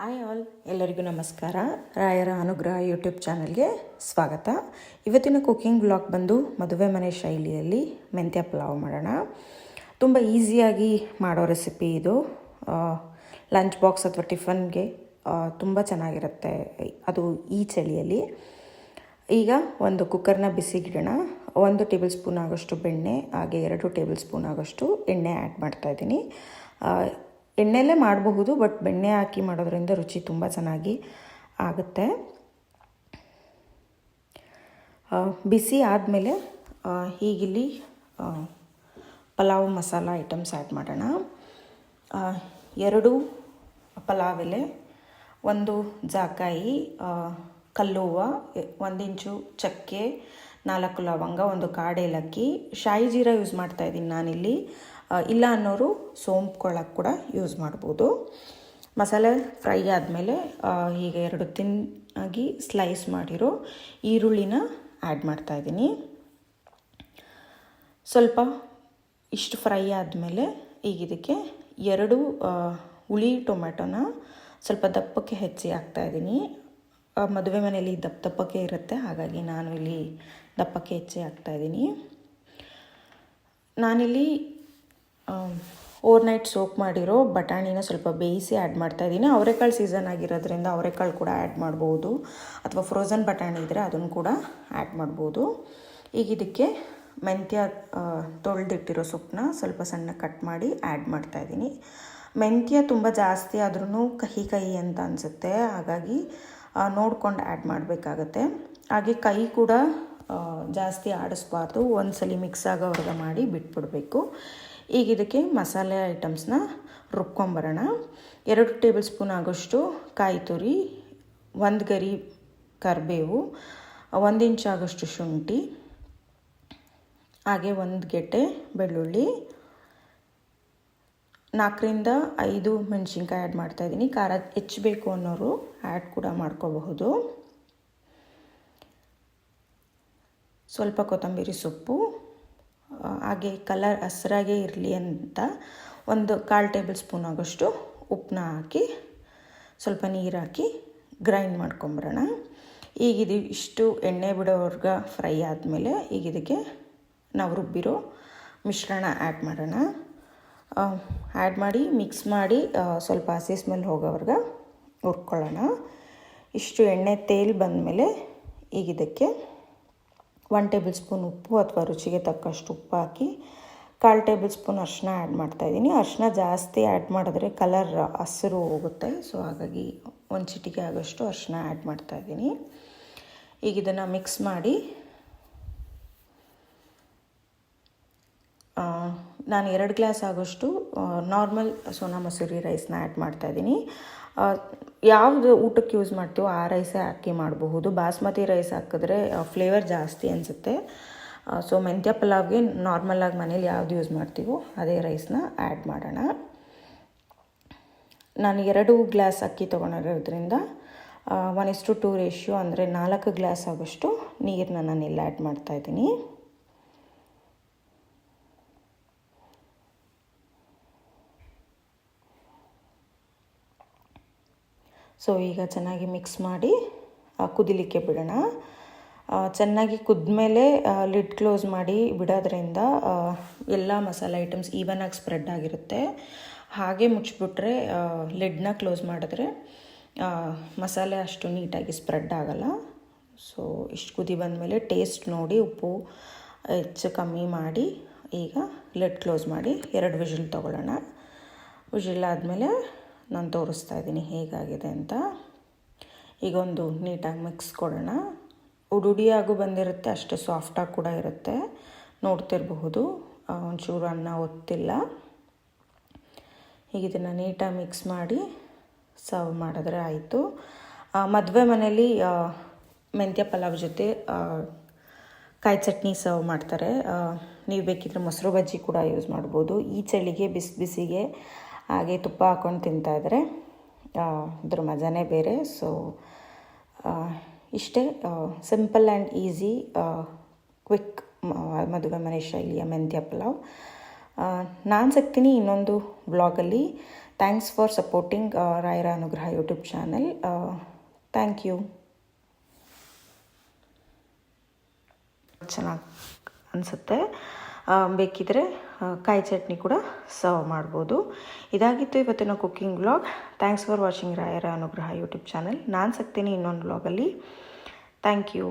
Hi all ಎಲ್ಲರಿಗೂ ನಮಸ್ಕಾರ. ರಾಯರ ಅನುಗ್ರಹ ಯೂಟ್ಯೂಬ್ ಚಾನಲ್ಗೆ ಸ್ವಾಗತ. ಇವತ್ತಿನ ಕುಕ್ಕಿಂಗ್ ಬ್ಲಾಗ್ ಬಂದು ಮದುವೆ ಮನೆ ಶೈಲಿಯಲ್ಲಿ ಮೆಂತ್ಯ ಪಲಾವ್ ಮಾಡೋಣ. ತುಂಬ ಈಸಿಯಾಗಿ ಮಾಡೋ ರೆಸಿಪಿ ಇದು. ಲಂಚ್ ಬಾಕ್ಸ್ ಅಥವಾ ಟಿಫನ್ಗೆ ತುಂಬ ಚೆನ್ನಾಗಿರುತ್ತೆ ಅದು ಈ ಚಳಿಯಲ್ಲಿ. ಈಗ ಒಂದು ಕುಕ್ಕರ್ನ ಬಿಸಿಗಿಡೋಣ ಒಂದು ಟೇಬಲ್ ಸ್ಪೂನ್ ಆಗೋಷ್ಟು ಬೆಣ್ಣೆ, ಹಾಗೆ ಎರಡು ಟೇಬಲ್ ಸ್ಪೂನ್ ಆಗೋಷ್ಟು ಎಣ್ಣೆ ಆ್ಯಡ್ ಮಾಡ್ತಾಯಿದ್ದೀನಿ ಎಣ್ಣೆಲೇ ಮಾಡಬಹುದು ಬಟ್ ಬೆಣ್ಣೆ ಹಾಕಿ ಮಾಡೋದ್ರಿಂದ ರುಚಿ ತುಂಬ ಚೆನ್ನಾಗಿ ಆಗುತ್ತೆ. ಬಿಸಿ ಆದಮೇಲೆ ಹೀಗಿಲ್ಲಿ ಪಲಾವ್ ಮಸಾಲ ಐಟಮ್ಸ್ ಆ್ಯಡ್ ಮಾಡೋಣ. ಎರಡು ಪಲಾವ್ ಎಲೆ, ಒಂದು ಜಾಕಾಯಿ ಕಲ್ಲುವ್ವ ಒಂದಿಂಚು ಒಂದು ಇಂಚು ಚಕ್ಕೆ, ನಾಲ್ಕು ಲವಂಗ, ಒಂದು ಕಾಡೇಲಕ್ಕಿ ಶಾಯಿ ಜೀರಾ ಯೂಸ್ ಮಾಡ್ತಾ ಇದ್ದೀನಿ ನಾನಿಲ್ಲಿ. ಇಲ್ಲ ಅನ್ನೋರು ಸೋಂಪು ಕೊಳಕ್ಕೆ ಕೂಡ ಯೂಸ್ ಮಾಡ್ಬೋದು. ಮಸಾಲೆ ಫ್ರೈ ಆದಮೇಲೆ ಹೀಗೆ ಎರಡು ತಿನ್ನಾಗಿ ಸ್ಲೈಸ್ ಮಾಡಿರೋ ಈರುಳ್ಳಿನ ಆ್ಯಡ್ ಮಾಡ್ತಾಯಿದ್ದೀನಿ ಸ್ವಲ್ಪ ಇಷ್ಟು ಫ್ರೈ ಆದಮೇಲೆ ಈಗ ಇದಕ್ಕೆ ಎರಡು ಹುಳಿ ಟೊಮೆಟೊನ ಸ್ವಲ್ಪ ದಪ್ಪಕ್ಕೆ ಹೆಚ್ಚಿ ಹಾಕ್ತಾಯಿದ್ದೀನಿ ಮದುವೆ ಮನೆಯಲ್ಲಿ ದಪ್ಪ ದಪ್ಪಕ್ಕೆ ಇರುತ್ತೆ. ಹಾಗಾಗಿ ನಾನು ಇಲ್ಲಿ ದಪ್ಪಕ್ಕೆ ಹೆಚ್ಚಿ ಹಾಕ್ತಾಯಿದ್ದೀನಿ ನಾನಿಲ್ಲಿ ಓವರ್ನೈಟ್ ಸೋಪ್ ಮಾಡಿರೋ ಬಟಾಣಿನ ಸ್ವಲ್ಪ ಬೇಯಿಸಿ ಆ್ಯಡ್ ಮಾಡ್ತಾಯಿದ್ದೀನಿ ಅವರೆಕಾಳು ಸೀಸನ್ ಆಗಿರೋದ್ರಿಂದ ಅವರೆಕಾಳು ಕೂಡ ಆ್ಯಡ್ ಮಾಡ್ಬೋದು. ಅಥವಾ ಫ್ರೋಝನ್ ಬಟಾಣಿ ಇದ್ದರೆ ಅದನ್ನು ಕೂಡ ಆ್ಯಡ್ ಮಾಡ್ಬೋದು. ಈಗ ಇದಕ್ಕೆ ಮೆಂತ್ಯ ತೊಳೆದಿಟ್ಟಿರೋ ಸೊಪ್ಪನ್ನ ಸ್ವಲ್ಪ ಸಣ್ಣ ಕಟ್ ಮಾಡಿ ಆ್ಯಡ್ ಮಾಡ್ತಾಯಿದ್ದೀನಿ ಮೆಂತ್ಯ ತುಂಬ ಜಾಸ್ತಿ ಆದ್ರೂ ಕಹಿ ಕಹಿ ಅಂತ ಅನಿಸುತ್ತೆ. ಹಾಗಾಗಿ ನೋಡ್ಕೊಂಡು ಆ್ಯಡ್ ಮಾಡಬೇಕಾಗತ್ತೆ. ಹಾಗೆ ಕೈ ಕೂಡ ಜಾಸ್ತಿ ಆಡಿಸ್ಬಾರ್ದು. ಒಂದ್ಸಲಿ ಮಿಕ್ಸ್ ಆಗೋವರೆಗೆ ಮಾಡಿ ಬಿಟ್ಬಿಡಬೇಕು. ಈಗ ಇದಕ್ಕೆ ಮಸಾಲೆ ಐಟಮ್ಸ್ನ ರುಬ್ಕೊಂಬರೋಣ. ಎರಡು ಟೇಬಲ್ ಸ್ಪೂನ್ ಆಗೋಷ್ಟು ಕಾಯಿ ತುರಿ, ಒಂದು ಗರಿ ಕರಿಬೇವು, ಒಂದು ಇಂಚ್ ಆಗೋಷ್ಟು ಶುಂಠಿ, ಹಾಗೆ ಒಂದು ಗೆಡ್ಡೆ, ಬೆಳ್ಳುಳ್ಳಿ ನಾಲ್ಕರಿಂದ ಐದು ಮೆಣಸಿನ್ಕಾಯಿ ಆ್ಯಡ್ ಮಾಡ್ತಾಯಿದ್ದೀನಿ ಖಾರ ಹೆಚ್ಚಬೇಕು ಅನ್ನೋರು ಆ್ಯಡ್ ಕೂಡ ಮಾಡ್ಕೋಬಹುದು. ಸ್ವಲ್ಪ ಕೊತ್ತಂಬರಿ ಸೊಪ್ಪು ಹಾಗೆ ಕಲರ್ ಹಸ್ರಾಗೆ ಇರಲಿ ಅಂತ ಒಂದು ಕಾಲು ಟೇಬಲ್ ಸ್ಪೂನ್ ಆಗೋಷ್ಟು ಉಪ್ಪನ್ನ ಹಾಕಿ, ಸ್ವಲ್ಪ ನೀರು ಹಾಕಿ ಗ್ರೈಂಡ್ ಮಾಡ್ಕೊಂಬರೋಣ. ಈಗ ಇದು ಇಷ್ಟು ಎಣ್ಣೆ ಬಿಡೋವರ್ಗ ಫ್ರೈ ಆದಮೇಲೆ ಈಗ ಇದಕ್ಕೆ ನಾವು ರುಬ್ಬಿರೋ ಮಿಶ್ರಣ ಆ್ಯಡ್ ಮಾಡೋಣ. ಆ್ಯಡ್ ಮಾಡಿ ಮಿಕ್ಸ್ ಮಾಡಿ ಸ್ವಲ್ಪ ಹಸಿ ಸ್ಮೆಲ್ ಹೋಗೋವರೆಗೆ ಹುರ್ಕೊಳ್ಳೋಣ. ಇಷ್ಟು ಎಣ್ಣೆ ತೇಲ್ ಬಂದಮೇಲೆ ಈಗ ಇದಕ್ಕೆ ಒನ್ ಟೇಬಲ್ ಸ್ಪೂನ್ ಉಪ್ಪು ಅಥವಾ ರುಚಿಗೆ ತಕ್ಕಷ್ಟು ಉಪ್ಪು ಹಾಕಿ ಕಾಲು ಟೇಬಲ್ ಸ್ಪೂನ್ ಅರ್ಶಿನ ಆ್ಯಡ್ ಮಾಡ್ತಾಯಿದ್ದೀನಿ ಅರ್ಶಿನ ಜಾಸ್ತಿ ಆ್ಯಡ್ ಮಾಡಿದ್ರೆ ಕಲರ್ ಹಸಿರು ಹೋಗುತ್ತೆ. ಸೊ ಹಾಗಾಗಿ ಒಂದು ಚಿಟಿಕೆ ಆಗೋಷ್ಟು ಅರ್ಶಿನ ಆ್ಯಡ್ ಮಾಡ್ತಾಯಿದ್ದೀನಿ ಈಗ ಇದನ್ನು ಮಿಕ್ಸ್ ಮಾಡಿ ಆ, ನಾನು ಎರಡು ಗ್ಲಾಸ್ ಆಗೋಷ್ಟು ನಾರ್ಮಲ್ ಸೋನಾ ಮಸೂರಿ ರೈಸ್ನ ಆ್ಯಡ್ ಮಾಡ್ತಾಯಿದ್ದೀನಿ ಯಾವುದು ಊಟಕ್ಕೆ ಯೂಸ್ ಮಾಡ್ತೀವೋ ಆ ರೈಸೇ ಹಾಕಿ ಮಾಡಬಹುದು. ಬಾಸ್ಮತಿ ರೈಸ್ ಹಾಕಿದ್ರೆ ಫ್ಲೇವರ್ ಜಾಸ್ತಿ ಅನಿಸುತ್ತೆ. ಸೊ ಮೆಂತ್ಯ ಪಲಾವ್ಗೆ ನಾರ್ಮಲಾಗಿ ಮನೇಲಿ ಯಾವುದು ಯೂಸ್ ಮಾಡ್ತೀವೋ ಅದೇ ರೈಸ್ನ ಆ್ಯಡ್ ಮಾಡೋಣ. ನಾನು ಎರಡು ಗ್ಲಾಸ್ ಅಕ್ಕಿ ತೊಗೊಂಡಿರೋದ್ರಿಂದ ಒನ್ ಇಸ್ಟು ಟೂ ರೇಷಿಯೋ ಅಂದರೆ ನಾಲ್ಕು ಗ್ಲಾಸ್ ಆಗೋಷ್ಟು ನೀರನ್ನ ನಾನು ಇಲ್ಲಿ ಆ್ಯಡ್ ಮಾಡ್ತಾಯಿದ್ದೀನಿ ಸೊ ಈಗ ಚೆನ್ನಾಗಿ ಮಿಕ್ಸ್ ಮಾಡಿ ಕುದಿಲಿಕ್ಕೆ ಬಿಡೋಣ. ಚೆನ್ನಾಗಿ ಕುದ್ಮೇಲೆ ಲಿಡ್ ಕ್ಲೋಸ್ ಮಾಡಿ ಬಿಡೋದ್ರಿಂದ ಎಲ್ಲ ಮಸಾಲೆ ಐಟಮ್ಸ್ ಆಗಿ ಸ್ಪ್ರೆಡ್ ಆಗಿರುತ್ತೆ. ಹಾಗೆ ಮುಚ್ಚಿಬಿಟ್ರೆ ಲಿಡ್ನ ಕ್ಲೋಸ್ ಮಾಡಿದ್ರೆ ಮಸಾಲೆ ಅಷ್ಟು ನೀಟಾಗಿ ಸ್ಪ್ರೆಡ್ ಆಗಲ್ಲ. ಸೊ ಇಷ್ಟು ಕುದಿ ಬಂದಮೇಲೆ ಟೇಸ್ಟ್ ನೋಡಿ ಉಪ್ಪು ಹೆಚ್ಚು ಕಮ್ಮಿ ಮಾಡಿ, ಈಗ ಲಿಡ್ ಕ್ಲೋಸ್ ಮಾಡಿ ಎರಡು ವಿಜಿಲ್ ತೊಗೊಳ್ಳೋಣ. ವಿಜಿಲ್ ಆದಮೇಲೆ ನಾನು ತೋರಿಸ್ತಾ ಇದ್ದೀನಿ ಹೇಗಾಗಿದೆ ಅಂತ. ಈಗ ಒಂದು ನೀಟಾಗಿ ಮಿಕ್ಸ್ ಕೊಡೋಣ. ಉಡುಡಿಯಾಗೂ ಬಂದಿರುತ್ತೆ, ಅಷ್ಟು ಸಾಫ್ಟಾಗಿ ಕೂಡ ಇರುತ್ತೆ. ನೋಡ್ತಿರಬಹುದು ಒಂಚೂರು ಅನ್ನ ಒತ್ತಿಲ್ಲ. ಈಗ ಇದನ್ನು ನೀಟಾಗಿ ಮಿಕ್ಸ್ ಮಾಡಿ ಸರ್ವ್ ಮಾಡಿದ್ರೆ ಆಯಿತು. ಮದುವೆ ಮನೇಲಿ ಮೆಂತ್ಯ ಪಲಾವ್ ಜೊತೆ ಕಾಯಿ ಚಟ್ನಿ ಸರ್ವ್ ಮಾಡ್ತಾರೆ. ನೀವು ಬೇಕಿದ್ರೆ ಮೊಸರು ಬಜ್ಜಿ ಕೂಡ ಯೂಸ್ ಮಾಡ್ಬೋದು. ಈ ಚಳಿಗೆ ಬಿಸಿ ಬಿಸಿಗೆ ಹಾಗೆ ತುಪ್ಪ ಹಾಕ್ಕೊಂಡು ತಿಂತಾಯಿದ್ರೆ ಅದ್ರ ಮಜಾನೇ ಬೇರೆ. ಸೊ ಇಷ್ಟೇ ಸಿಂಪಲ್ ಆ್ಯಂಡ್ ಈಸಿ ಕ್ವಿಕ್ ಮದುವೆ ಮನೆ ಶೈಲಿಯ ಮೆಂತ್ಯ ಪಲಾವ್. ನಾನು ಸಿಗ್ತೀನಿ ಇನ್ನೊಂದು ಬ್ಲಾಗಲ್ಲಿ ಥ್ಯಾಂಕ್ಸ್ ಫಾರ್ ಸಪೋರ್ಟಿಂಗ್ ರಾಯರ ಅನುಗ್ರಹ ಯೂಟ್ಯೂಬ್ ಚಾನಲ್ ಥ್ಯಾಂಕ್ ಯು ಚೆನ್ನಾಗಿ ಅನಿಸುತ್ತೆ. ಬೇಕಿದ್ರೆ ಕಾಯಿ ಚಟ್ನಿ ಕೂಡ ಸರ್ವ್ ಮಾಡ್ಬೋದು. ಇದಾಗಿತ್ತು ಇವತ್ತಿನ cooking vlog thanks for watching ರಾಯರ ಅನುಗ್ರಹ ಯೂಟ್ಯೂಬ್ ಚಾನಲ್ ನಾನು ಸಿಗ್ತೀನಿ ಇನ್ನೊಂದು ವ್ಲಾಗಲ್ಲಿ ಥ್ಯಾಂಕ್ ಯು